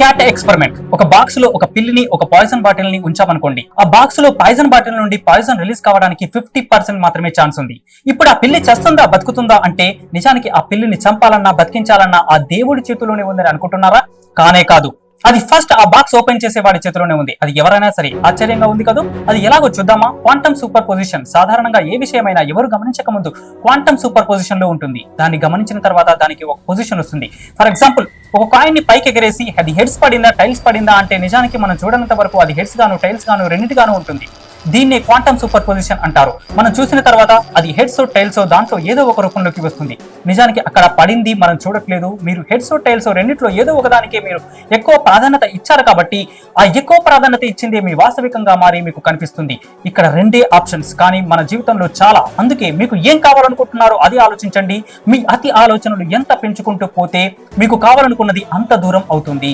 Cat experiment. ఒక బాక్స్లో ఒక పిల్లిని ఒక పాయిజన్ బాటిల్ని ఉంచామనుకోండి. ఆ బాక్స్లో పాయిజన్ బాటిల్ నుండి పాయిజన్ రిలీజ్ కావడానికి ఫిఫ్టీ పర్సెంట్ మాత్రమే ఛాన్స్ ఉంది. ఇప్పుడు ఆ పిల్లి చస్తుందా బతుకుతుందా అంటే నిజానికి ఆ పిల్లిని చంపాలన్నా బతికించాలన్నా ఆ దేవుడి చేతిలోనే ఉందని అనుకుంటున్నారా? కానే కాదు. అది ఫస్ట్ ఆ బాక్స్ ఓపెన్ చేసే వాడి చేతిలోనే ఉంది. అది ఎవరైనా సరే ఆశ్చర్యంగా ఉంది కదా? అది ఎలాగో చూద్దామా? క్వాంటమ్ సూపర్ పొజిషన్ సాధారణంగా ఏ విషయమైనా ఎవరు గమనించక ముందు క్వాంటమ్ సూపర్ పొజిషన్లో ఉంటుంది. దాన్ని గమనించిన తర్వాత దానికి ఒక పొజిషన్ వస్తుంది. ఫర్ ఎగ్జాంపుల్ ఒక కాయిన్ని పైకి ఎగరేసి అది హెడ్స్ పడిందా టైల్స్ పడిందా అంటే నిజానికి మనం చూడనంత వరకు అది హెడ్స్ గాను టైల్స్ గాను రెండింటిగాను ఉంటుంది. దీన్ని క్వాంటమ్ సూపర్ పొజిషన్ అంటారు. మనం చూసిన తర్వాత అది హెడ్స్ టైల్స్ దాంట్లో ఏదో ఒక రూపంలోకి వస్తుంది. నిజానికి అక్కడ పడింది మనం చూడట్లేదు. మీరు హెడ్స్ టైల్స్ రెండిట్లో ఏదో ఒకదానికే మీరు ఎక్కువ ప్రాధాన్యత ఇచ్చారు కాబట్టి ఆ ఎక్కువ ప్రాధాన్యత ఇచ్చిందే మీ వాస్తవికంగా మారి మీకు కనిపిస్తుంది. ఇక్కడ రెండే ఆప్షన్స్ కానీ మన జీవితంలో చాలా. అందుకే మీకు ఏం కావాలనుకుంటున్నారో అది ఆలోచించండి. మీ అతి ఆలోచనలు ఎంత పెంచుకుంటూ పోతే మీకు కావాలనుకున్నది అంత దూరం అవుతుంది.